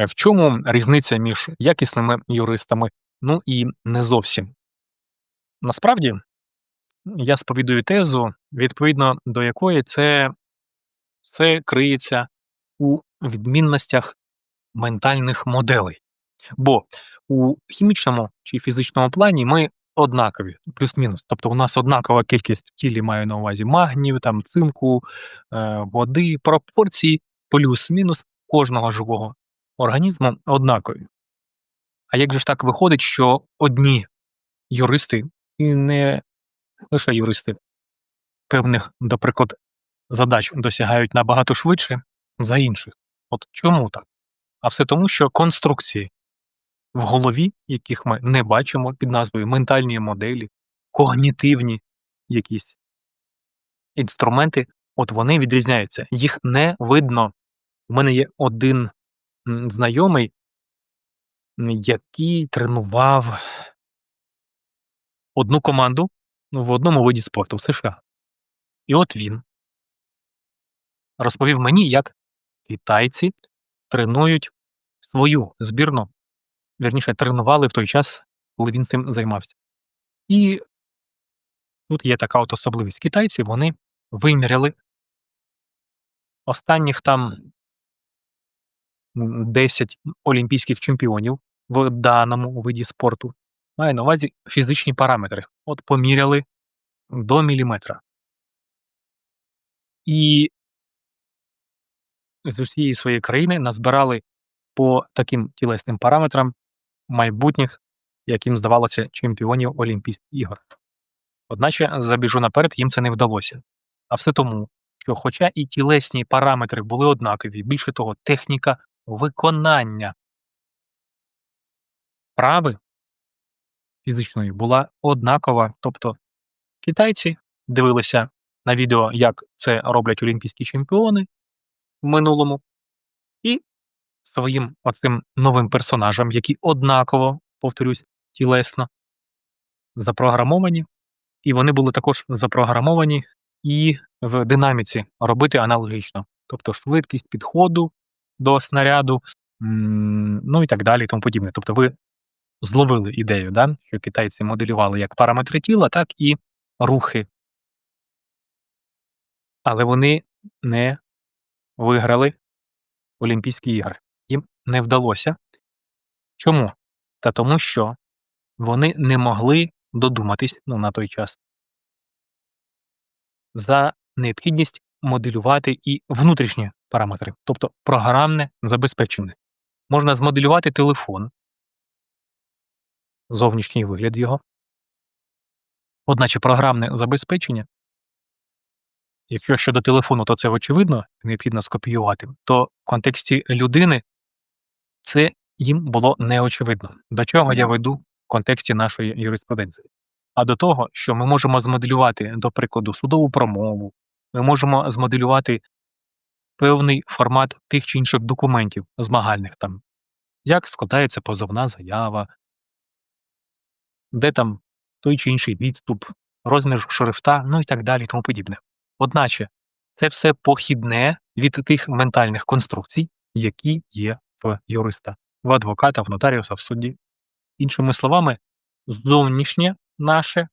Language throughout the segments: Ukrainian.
Е, В чому різниця між якісними юристами, ну і не зовсім? Насправді, я сповідую тезу, відповідно до якої це все криється у відмінностях ментальних моделей. Бо у хімічному чи фізичному плані ми однакові, плюс-мінус. Тобто у нас однакова кількість в тілі маю на увазі магнію, там, цинку, е, води, пропорції плюс-мінус кожного живого організму однакові. А як же ж так виходить, що одні юристи, і не лише юристи, певних, наприклад, задач досягають набагато швидше за інших? От чому так? А все тому, що конструкції в голові, яких ми не бачимо під назвою ментальні моделі, когнітивні якісь інструменти, от вони відрізняються. Їх не видно. У мене є один знайомий, який тренував одну команду в одному виді спорту в США. І от він розповів мені, як китайці тренують свою збірну, вірніше, тренували в той час, коли він цим займався. І тут є така от особливість. Китайці вони виміряли останніх там 10 олімпійських чемпіонів в даному виді спорту. Маю на увазі фізичні параметри. От поміряли до міліметра. І з усієї своєї країни назбирали по таким тілесним параметрам майбутніх, яким здавалося, чемпіонів Олімпійських ігор. Одначе, забіжу наперед, їм це не вдалося. А все тому, що, хоча і тілесні параметри були однакові, більше того, техніка виконання вправи фізичної була однакова. Тобто китайці дивилися на відео, як це роблять олімпійські чемпіони в минулому, і своїм оцим новим персонажам, які однаково, повторюсь, тілесно запрограмовані, і вони були також запрограмовані і в динаміці робити аналогічно. Тобто швидкість підходу до снаряду, ну і так далі, і тому подібне. Тобто ви зловили ідею, да? що китайці моделювали як параметри тіла, так і рухи. Але вони не виграли Олімпійські ігри. Їм не вдалося. Чому? Та тому, що вони не могли додуматись ну, на той час за необхідність моделювати і внутрішні параметри, тобто програмне забезпечення. Можна змоделювати телефон, зовнішній вигляд його. Одначе програмне забезпечення, якщо щодо телефону, то це очевидно, необхідно скопіювати, то в контексті людини це їм було неочевидно. До чого я веду в контексті нашої юриспруденції? А до того, що ми можемо змоделювати, до прикладу, судову промову, ми можемо змоделювати певний формат тих чи інших документів змагальних там, як складається позовна заява, де там той чи інший відступ, розмір шрифта, ну і так далі, і тому подібне. Одначе, це все похідне від тих ментальних конструкцій, які є в юриста, в адвоката, в нотаріуса, в суді. Іншими словами, зовнішнє наше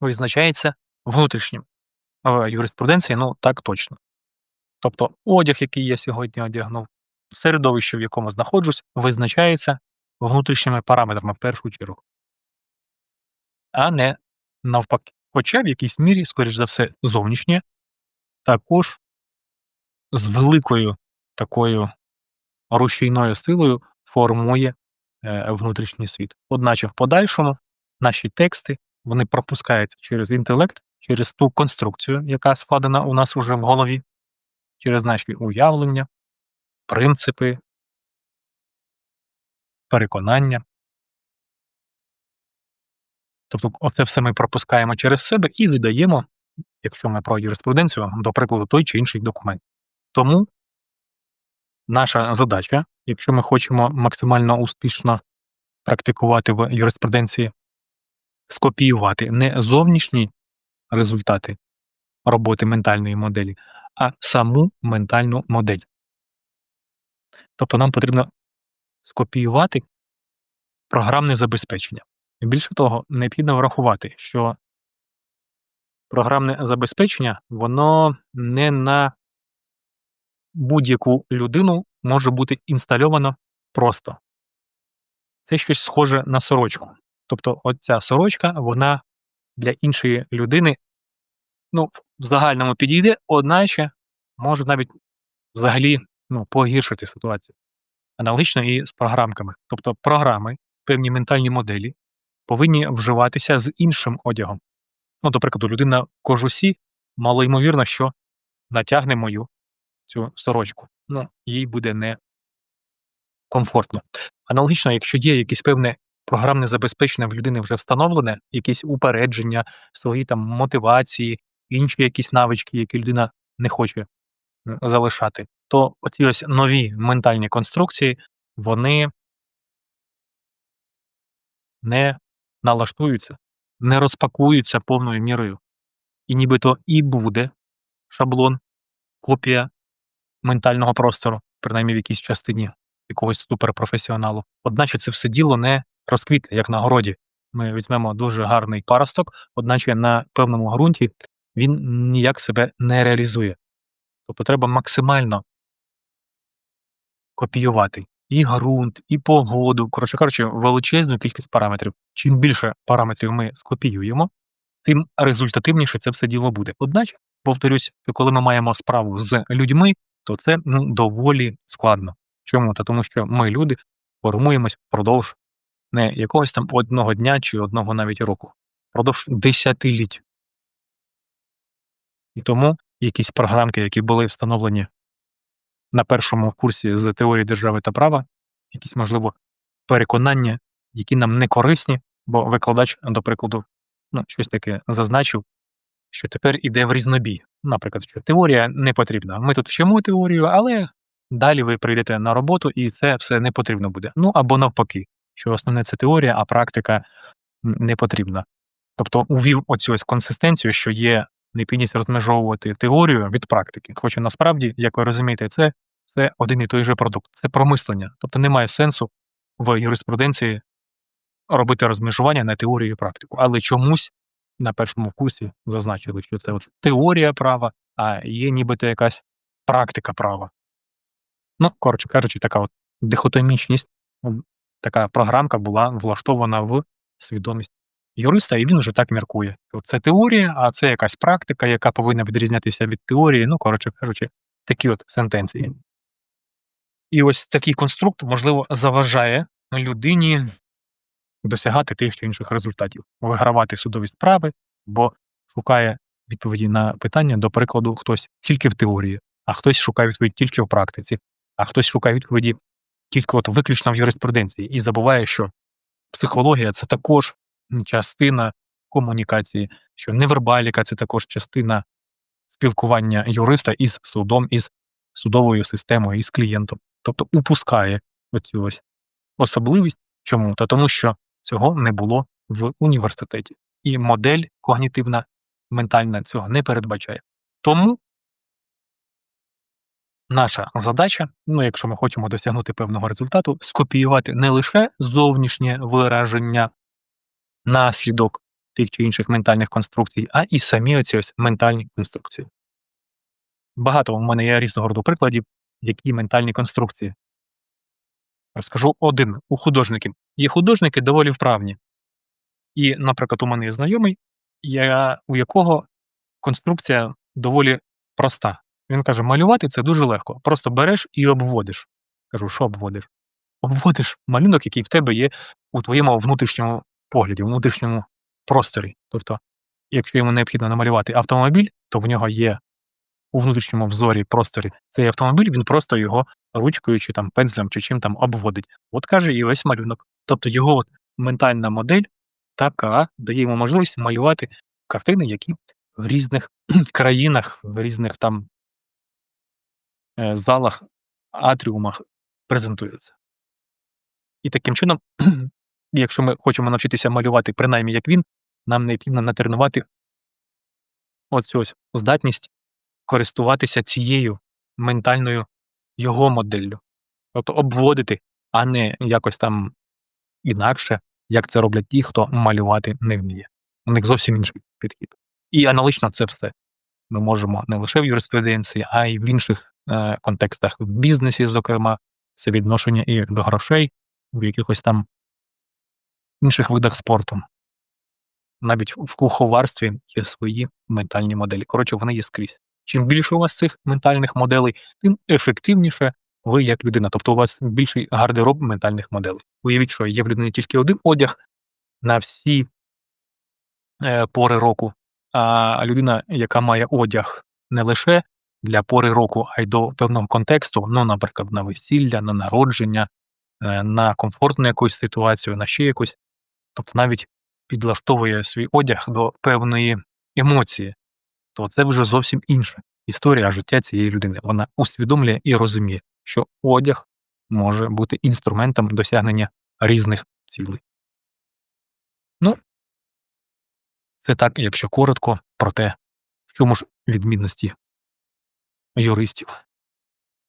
визначається внутрішнім. В юриспруденції, ну так точно. Тобто одяг, який я сьогодні одягнув, середовище, в якому знаходжусь, визначається внутрішніми параметрами в першу чергу, а не навпаки. Хоча в якійсь мірі, скоріш за все, зовнішнє також з великою такою рушійною силою формує е, внутрішній світ. Одначе в подальшому наші тексти вони пропускаються через інтелект, через ту конструкцію, яка складена у нас уже в голові, через наші уявлення, принципи, переконання. Тобто, оце все ми пропускаємо через себе і видаємо, якщо ми про юриспруденцію, до прикладу, той чи інший документ. Тому наша задача, якщо ми хочемо максимально успішно практикувати в юриспруденції, скопіювати не зовнішні результати роботи ментальної моделі, а саму ментальну модель. Тобто нам потрібно скопіювати програмне забезпечення. Більше того, необхідно врахувати, що програмне забезпечення, воно не на будь-яку людину може бути інстальовано просто. Це щось схоже на сорочку. Тобто, оця сорочка, вона для іншої людини, ну, в загальному підійде, одначе може навіть взагалі ну, погіршити ситуацію. Аналогічно і з програмками. Тобто програми, певні ментальні моделі повинні вживатися з іншим одягом. Ну, до прикладу, людина в кожусі мало ймовірно, що натягне мою цю сорочку. Ну, їй буде не комфортно. Аналогічно, якщо є якесь певне програмне забезпечення в людини вже встановлене, якісь упередження, свої там мотивації, інші якісь навички, які людина не хоче залишати, то оці ось нові ментальні конструкції, вони не налаштуються, не розпакуються повною мірою. І нібито і буде шаблон, копія ментального простору, принаймні в якійсь частині якогось суперпрофесіоналу. Одначе це все діло не розквітне, як на городі. Ми візьмемо дуже гарний паросток, одначе на певному ґрунті він ніяк себе не реалізує. Тобто треба максимально копіювати і ґрунт, і погоду. Коротше кажучи, величезну кількість параметрів. Чим більше параметрів ми скопіюємо, тим результативніше це все діло буде. Одначе, повторюсь, коли ми маємо справу з людьми, то це ну, доволі складно. Чому? Та тому що ми, люди, формуємось впродовж не якогось там одного дня чи одного навіть року, впродовж десятиліть. І тому якісь програмки, які були встановлені на першому курсі з теорії держави та права, якісь, можливо, переконання, які нам не корисні, бо викладач, до прикладу, ну, щось таке зазначив, що тепер іде в різнобій. Наприклад, що теорія не потрібна. Ми тут вчимо теорію, але далі ви прийдете на роботу і це все не потрібно буде. Ну або навпаки, що основне це теорія, а практика не потрібна. Тобто увів оцю ось консистенцію, що є необхідність розмежовувати теорію від практики. Хоча насправді, як ви розумієте, це все один і той же продукт. Це промислення. Тобто немає сенсу в юриспруденції робити розмежування на теорію і практику. Але чомусь на першому курсі зазначили, що це от теорія права, а є нібито якась практика права. Ну, коротше кажучи, така от дихотомічність, така програмка була влаштована в свідомість юриста, і він вже так міркує. Це теорія, а це якась практика, яка повинна відрізнятися від теорії. Ну, коротше кажучи, такі от сентенції. І ось такий конструкт, можливо, заважає людині досягати тих чи інших результатів, вигравати судові справи, бо шукає відповіді на питання, до прикладу, хтось тільки в теорії, а хтось шукає відповідь тільки в практиці, а хтось шукає відповіді тільки от виключно в юриспруденції і забуває, що психологія це також частина комунікації, що невербаліка це також частина спілкування юриста із судом, із судовою системою, із клієнтом. Тобто упускає оцю ось особливість. Чому? Та тому, що цього не було в університеті. І модель когнітивна, ментальна цього не передбачає. Тому наша задача, ну якщо ми хочемо досягнути певного результату, скопіювати не лише зовнішнє вираження наслідок тих чи інших ментальних конструкцій, а і самі оці ось ментальні конструкції. Багато в мене є різного роду прикладів, які ментальні конструкції. Розкажу один у художників. Є художники доволі вправні. І, наприклад, у мене є знайомий, я, у якого конструкція доволі проста. Він каже: малювати це дуже легко. Просто береш і обводиш. Кажу, що обводиш? Обводиш малюнок, який в тебе є у твоєму внутрішньому погляді, внутрішньому просторі. Тобто, якщо йому необхідно намалювати автомобіль, то в нього є у внутрішньому взорі просторі цей автомобіль, він просто його ручкою чи там пензлем чи чим там обводить. От каже і весь малюнок. Тобто його от ментальна модель така дає йому можливість малювати картини, які в різних країнах, в різних там е, залах, атріумах презентуються. І таким чином, якщо ми хочемо навчитися малювати, принаймні як він, нам необхідно натренувати оцю ось здатність користуватися цією ментальною його моделлю. Тобто обводити, а не якось там інакше, як це роблять ті, хто малювати не вміє. У них зовсім інший підхід. І аналогічно це все. Ми можемо не лише в юриспруденції, а й в інших контекстах, в бізнесі, зокрема, це відношення і до грошей, в якихось там інших видах спорту. Навіть в куховарстві є свої ментальні моделі. Коротше, вони є скрізь. Чим більше у вас цих ментальних моделей, тим ефективніше ви як людина. Тобто у вас більший гардероб ментальних моделей. Уявіть, що є в людини тільки один одяг на всі е, пори року, а людина, яка має одяг не лише для пори року, а й до певного контексту, ну, наприклад, на весілля, на народження, е, на комфортну якусь ситуацію, на ще якусь. Тобто навіть підлаштовує свій одяг до певної емоції, то це вже зовсім інша історія життя цієї людини. Вона усвідомлює і розуміє, що одяг може бути інструментом досягнення різних цілей. Ну, це так, якщо коротко, про те, в чому ж відмінності юристів.